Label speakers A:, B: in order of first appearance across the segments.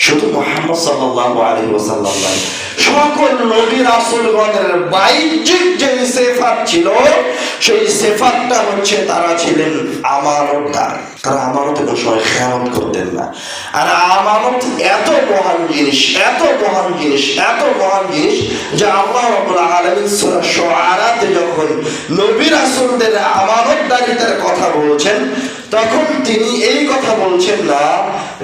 A: শুধু মোহাম্মদ সাল্লাল্লাহু আলাইহি ওয়াসাল্লাম নয় সকল নবী রাসূলগণের বাহ্যিক যে সিফাত ছিল, সেই সিফাতটা হচ্ছে তারা ছিলেন আমানতদার। তারা আমানত কোনো সময় খেয়ানত করতেন না। আর আমানত এত মহান জিনিস, এত মহান জিনিস, এত মহান জিনিস যে আল্লাহ রাব্বুল আলামিন সূরা শুআরাতে যখন নবী রাসূলদের আমানতদারিতার কথা বলছেন, তখন তিনি এই কথা বলছেন না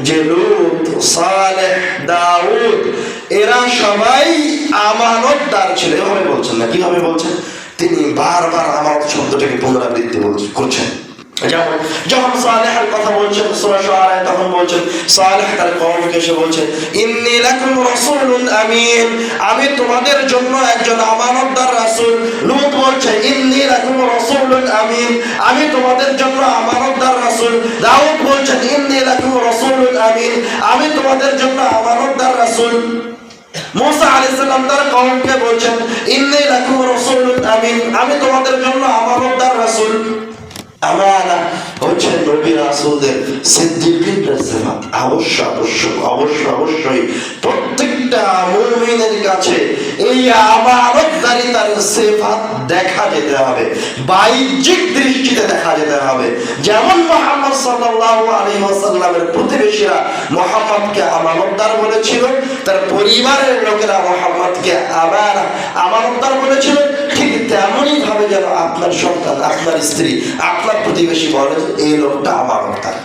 A: যে লুত, সালেহ, দাউদ, এরা সবাই আমানতদার ছিল। এভাবে বলছেন না, কীভাবে বলছেন? তিনি বারবার আমানত শব্দটাকে পুনরাবৃত্তি করছেন। বলছেন আমিন, আমি তোমাদের জন্য একজন আমানতদার রাসূল। লূত বলছে, ইন্নী লাকুম রাসূলুন আমিন, আমি তোমাদের জন্য আমানতদার রাসূল। দাউদ বলছেন আমিন, আমি তোমাদের জন্য আমানতদার রাসূল। মুসা তার কওমকে ইন্নী লাকুম রাসূলুন আমিন। আমি তোমাদের জন্য আমানতদার রাসূল। আমানা হচ্ছে নবী রাসূলদের অবশ্য অবশ্য অবশ্য, অবশ্যই প্রত্যেকটা মুমিনের কাছে এই আমানতদারিতার সিফাত দেখা যেতে হবে, বাহ্যিক দৃষ্টিতে দেখা যেতে হবে। যেমন মুহাম্মদ আলাইহি ওয়াসাল্লামের প্রতিবেশীরা মুহাম্মদকে আমানতদার বলেছিল, তার পরিবারের লোকেরা মুহাম্মদকে আমানা আমানতদার বলেছিল, ঠিক তেমনই ভাবে যেন আপনার সন্তান, আপনার স্ত্রী, আপনার প্রতিবেশী বলে এই লোকটা আমানতদার।